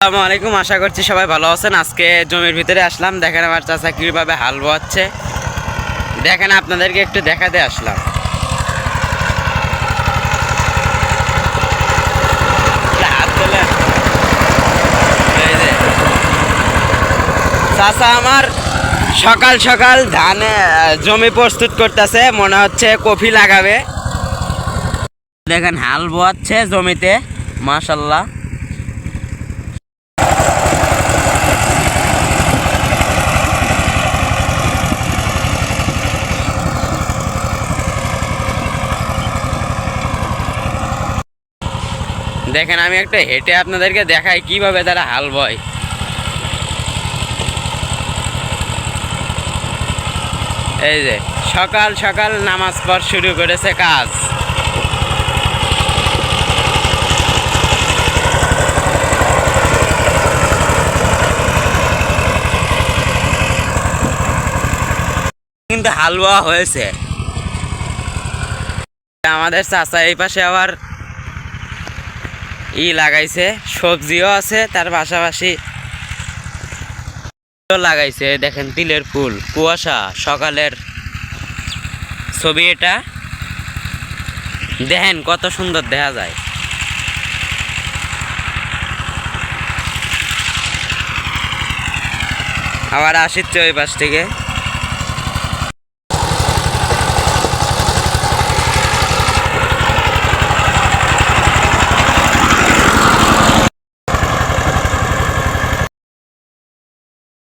আসসালামু আলাইকুম, আশা করছি সবাই ভালো আছেন। আজকে জমির ভিতরে আসলাম, দেখেন আমার চাচা কীভাবে হাল বোয়াচ্ছে। দেখেন আপনাদেরকে একটু দেখাতে আসলাম। চাচা আমার সকাল সকাল ধানে জমি প্রস্তুত করতেছে, মনে হচ্ছে কফি লাগাবে। দেখেন হাল বোয়াচ্ছে জমিতে, মাশাল্লাহ। দেখেন, আমি একটা হেঁটে আপনাদেরকে দেখাই কীভাবে তারা হাল বয়। এই যে, সকাল সকাল নামাজ পড় শুরু করেছে কাজ। কিন্তু হালুয়া হয়েছে। আমাদের চাচা এই পাশে আবার ই লাগাইছে, সবজিও আছে, তার পাশাপাশি লাগাইছে, দেখেন তিলের ফুল, কুয়াশা, সকালের ছবি এটা। দেখেন কত সুন্দর দেখা যায়। আবার আসিচ্ছে ওই পাশ থেকে।